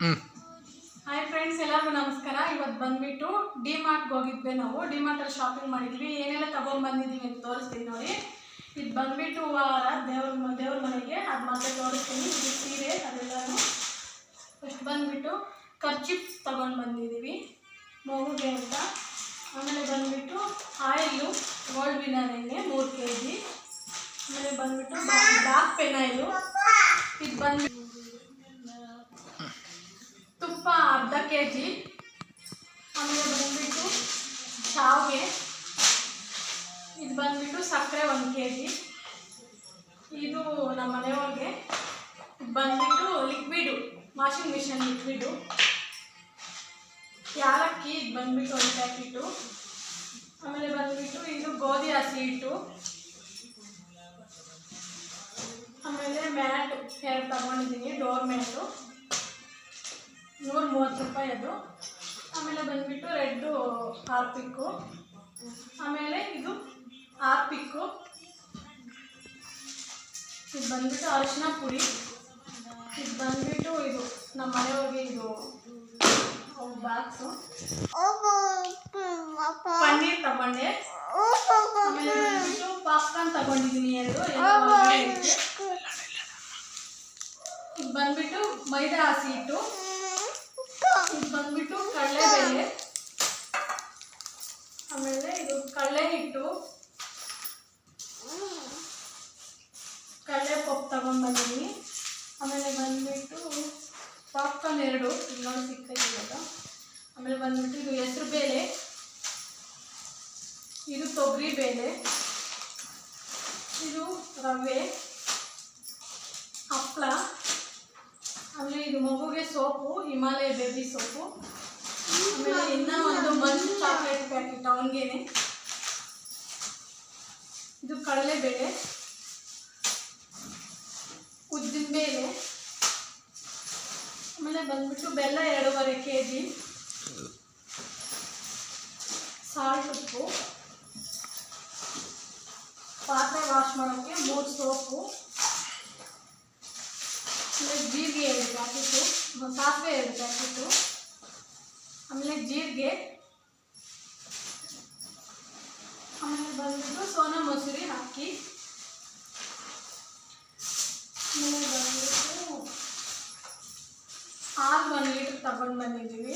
Hi friends ಎಲ್ಲರಿಗೂ ನಮಸ್ಕಾರ. ಇವತ್ತು ಬಂದ್ಬಿಟ್ಟು ಡಿ ಮಾರ್ಟ್ಗೆ ಹೋಗಿದ್ವಿ ನಾವು. ಡಿ ಮಾರ್ಟಲ್ಲಿ ಶಾಪಿಂಗ್ ಮಾಡಿದ್ವಿ. ಏನೆಲ್ಲ ತಗೊಂಡ್ ಬಂದಿದ್ದೀವಿ ಅಂತ ತೋರಿಸ್ತೀನಿ ನೋಡಿ. ಇದು ಬಂದ್ಬಿಟ್ಟು ವಾರ ದೇವ್ರ ದೇವ್ರ ಮನೆಗೆ. ಅದು ಮತ್ತೆ ತೋರಿಸ್ತೀನಿ. ಇದು ಸೀರೆ, ಅದೆಲ್ಲನೂ. ಫಸ್ಟ್ ಬಂದ್ಬಿಟ್ಟು ಕರ್ಚಿಪ್ಸ್ ತಗೊಂಡು ಬಂದಿದ್ದೀವಿ ಮಗುಗೆ ಅಂತ. ಆಮೇಲೆ ಬಂದ್ಬಿಟ್ಟು ಆಯಿಲು ಗೋಲ್ಡ್ ವಿನರ್ ಎಣ್ಣೆ, ಮೂರು ಕೆ ಜಿ ಆಮೇಲೆ ಬಂದ್ಬಿಟ್ಟು ಬ್ಲಾಕ್ ಪೆನಾಯಿಲು. ಇದು ಬಂದ್ಬಿಟ್ಟು ಕೆ ಜಿ ಆಮೇಲೆ ಬಂದ್ಬಿಟ್ಟು ಶಾವಿಗೆ ಇದು ಬಂದ್ಬಿಟ್ಟು ಸಕ್ಕರೆ ಒಂದು ಕೆ ಜಿ ಇದು ನಮ್ಮ ಮನೆಯವ್ರಿಗೆ. ಇದು ಬಂದ್ಬಿಟ್ಟು ಲಿಕ್ವಿಡು, ವಾಷಿಂಗ್ ಮಿಷಿನ್ ಲಿಕ್ವಿಡು. ಯಾಲಕ್ಕಿ, ಇದು ಬಂದ್ಬಿಟ್ಟು ಒಂದು ಪ್ಯಾಕೆಟು. ಆಮೇಲೆ ಬಂದುಬಿಟ್ಟು ಇದು ಗೋಧಿ ಹಸಿ ಹಿಟ್ಟು. ಆಮೇಲೆ ಮ್ಯಾಟ್ ಎರಡು ತಗೊಂಡಿದ್ದೀನಿ, ಡೋರ್ ಮ್ಯಾಟು. ನೂರ ಮೂವತ್ತು ರೂಪಾಯಿ ಅದು. ಆಮೇಲೆ ಬಂದ್ಬಿಟ್ಟು ರೆಡ್ಡು ಹಾರ್ಪಿಕ್ಕು ಆಮೇಲೆ ಇದು ಹಾರ್ಪಿಕ್ಕು ಇದು ಬಂದ್ಬಿಟ್ಟು ಅರಿಶಿನ ಪುಡಿ. ಇದು ಬಂದ್ಬಿಟ್ಟು ಇದು ನಮ್ಮ ಮನೆಯವ್ರಿಗೆ ಇದು ಬಾಕ್ಸು. ಪನ್ನೀರ್ ತಗೊಂಡೆ. ಆಮೇಲೆ ಪಾಪ್ಕಾರ್ನ್ ತಗೊಂಡಿದ್ದೀನಿ ಎರಡು ಇದು ಬಂದ್ಬಿಟ್ಟು ಮೈದಾ ಹಸಿ ಹಿಟ್ಟು ಇದು ಬಂದ್ಬಿಟ್ಟು ಕಡಲೆಬೇಳೆ ಆಮೇಲೆ ಇದು ಕಡಲೆ ಹಿಟ್ಟು ಕಡಲೆ ಪಪ್ಪು ತಗೊಂಡ್ ಬಂದಿದ್ದೀನಿ ಆಮೇಲೆ ಬಂದ್ಬಿಟ್ಟು ಪಾಪ್ಕಾರ್ನ್ ಎರಡು, ಇನ್ನೊಂದು ಸಿಕ್ಕೈತಿವಾಗ ಆಮೇಲೆ ಬಂದುಬಿಟ್ಟು ಇದು ಹೆಸರು ಬೇಳೆ, ಇದು ತೊಗರಿ ಬೇಳೆ, ಇದು ರವೆ ಹಪ್ಪಳ ಆಮೇಲೆ ಇದು ಮಗುಗೆ ಸೋಪು, ಹಿಮಾಲಯ ಬೇಬಿ ಸೋಪು. ಆಮೇಲೆ ಇನ್ನೂ ಒಂದು ಮಂಜು ಚಾಕ್ಲೇಟ್ ಪ್ಯಾಕೆಟ್ ಅವನಿಗೇನೆ. ಇದು ಕಡಲೆಬೇಳೆ. ಬಂದ್ಬಿಟ್ಟು ಬೆಲ್ಲ ಎರಡೂವರೆ ಕೆ ಜಿ ಸಾಲ್ಟ್ ಉಪ್ಪು. ಪಾತ್ರೆ ವಾಶ್ ಮಾಡೋಕ್ಕೆ ಮೂರು ಸೋಪು ಆಮೇಲೆ ಜೀರಿಗೆ ಎರಡು ಪ್ಯಾಕೆಟು ಸಾಸಿವೆ ಎರಡು ಪ್ಯಾಕೆಟು ಆಮೇಲೆ ಜೀರಿಗೆ. ಆಮೇಲೆ ಬಂದ್ಬಿಟ್ಟು ಸೋನಾ ಮೊಸರಿ ಹಾಕಿ ಆಮೇಲೆ ಬಂದ್ಬಿಟ್ಟು ಹಾಲು ಒಂದು ಲೀಟ್ರ್ ತಗೊಂಡು ಬಂದಿದ್ದೀವಿ.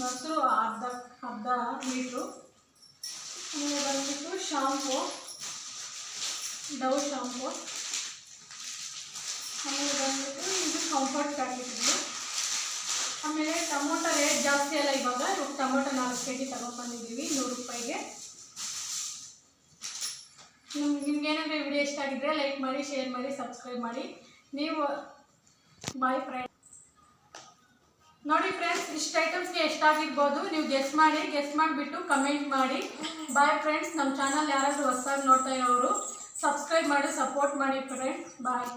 ಮೊಸರು ಅರ್ಧ ಅರ್ಧ ಲೀಟ್ರು. ಆಮೇಲೆ ಬಂದ್ಬಿಟ್ಟು ಶಾಂಪು. ಡವ್ ಶಾಂಪು. ಆಮೇಲೆ ಬಂದುಬಿಟ್ಟು ಇದು ಕಂಫರ್ಟ್ ಪ್ಯಾಕೆಟ್ ಇದು ಆಮೇಲೆ ಟೊಮೊಟೊ ರೇಟ್ ಜಾಸ್ತಿ ಅಲ್ಲ ಇವಾಗ. ಇವಾಗ ಟೊಮೊಟೊ ನಾಲ್ಕು ಕೆ ಜಿ ತಗೊಂಡ್ಬಂದಿದ್ದೀವಿ ನೂರು ರೂಪಾಯಿಗೆ. ನಿಮ್ಗೆ ನಿಮ್ಗೇನಾದರೂ ವಿಡಿಯೋ ಇಷ್ಟ ಆಗಿದ್ರೆ ಲೈಕ್ ಮಾಡಿ, ಶೇರ್ ಮಾಡಿ, ಸಬ್ಸ್ಕ್ರೈಬ್ ಮಾಡಿ. ನೀವು, ಬಾಯ್ ಫ್ರೆಂಡ್. ನೋಡಿ ಫ್ರೆಂಡ್ಸ್ ಇಷ್ಟು ಐಟಮ್ಸ್ಗೆ ಎಷ್ಟಾಗಿರ್ಬೋದು. ನೀವು ಗೆಸ್ ಮಾಡಿ ಗೆಸ್ ಮಾಡಿಬಿಟ್ಟು ಕಮೆಂಟ್ ಮಾಡಿ. ಬಾಯ್ ಫ್ರೆಂಡ್ಸ್ ನಮ್ಮ ಚಾನಲ್ ಯಾರಾದರೂ ಹೊಸದಾಗಿ ನೋಡ್ತಾ ಇರೋರು ಸಬ್ಸ್ಕ್ರೈಬ್ ಮಾಡಿ ಸಪೋರ್ಟ್ ಮಾಡಿ ಫ್ರೆಂಡ್ಸ್ ಬಾಯ್